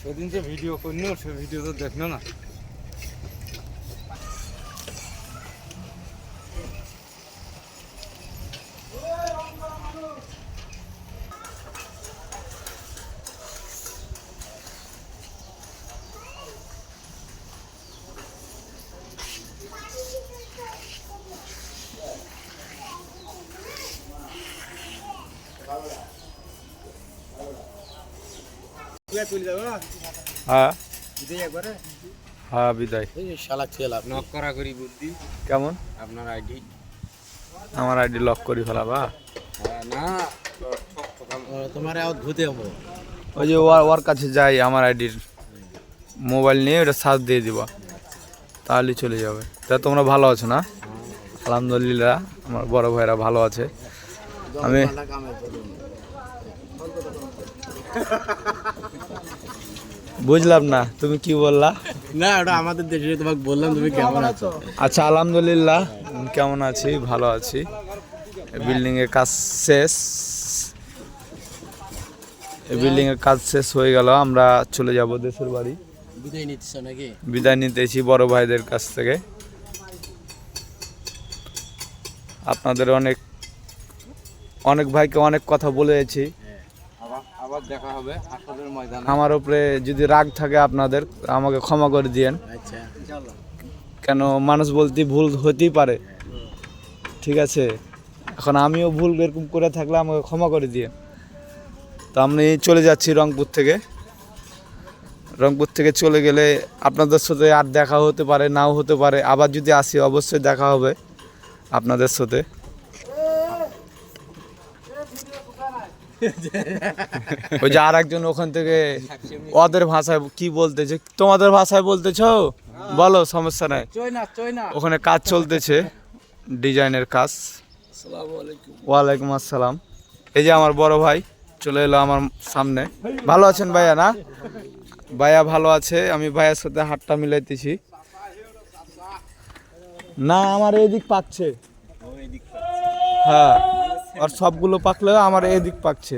সেদিন যে ভিডিও করল সে ভিডিও তো দেখল না। হ্যাঁ। হ্যাঁ বিদায়। শালা ছেলা নক করা করি বুদ্ধি। কেমন? আপনার আইডি? আমার আইডি লক করি ফেলাবা? না। তোমার ঘুতে হব। ওই যে ওর ওর কাছে যাই আমার আইডির মোবাইল নিয়ে ওটা সার্চ দিয়ে দিবা। তাহলে চলে যাবে। তা তোমরা ভালো আছো না? আলহামদুলিল্লাহ আমার বড় ভাইরা ভালো আছে। আমি বুঝলাম না তুমি কি বললা? না ওটা আমাদের দেশে তোমাকে বললাম তুমি কেমন আছো? আচ্ছা আলহামদুলিল্লাহ কেমন আছি? ভালো আছি। বিল্ডিং এর কাজ শেষ। বিল্ডিং এর কাজ শেষ হয়ে গেল আমরা চলে যাব দেশের বাড়ি। বিদায় নিচ্ছ নাকি? বিদায় নিতেছি বড় ভাইদের কাছ থেকে। আপনাদের অনেক অনেক ভাইকে অনেক কথা বলেছি। আবার দেখা হবে ময়দানে। আমার উপরে যদি রাগ থাকে আপনাদের আমাকে ক্ষমা করে দিয়েন। আচ্ছা কেন মানুষ বলতে ভুল হতেই পারে। ঠিক আছে? এখন আমিও ভুল এরকম করে থাকলে আমাকে ক্ষমা করে দিয়ে তো আমি চলে যাচ্ছি রংপুর থেকে। রংপুর থেকে চলে গেলে আপনাদের সাথে আর দেখা হতে পারে নাও হতে পারে। আবার যদি আসি অবশ্যই দেখা হবে আপনাদের সাথে। ওই যে আর একজন ওখান থেকে ওদের ভাষায় কি বলতেছে তোমাদের ভাষায় বলতেছো? বলো সমস্যা নাই। ওখানে কাজ চলতেছে ডিজাইনের কাজ। ওয়ালাইকুম আসসালাম। এই যে আমার বড় ভাই চলে এলো আমার সামনে। ভালো আছেন ভাইয়া না? ভাইয়া ভালো আছে আমি ভাইয়ার সাথে হাতটা মিলাইতেছি। না আমার এদিক পাচ্ছে। হ্যাঁ। আর সবগুলো পাকলেও আমার এদিক পাকছে।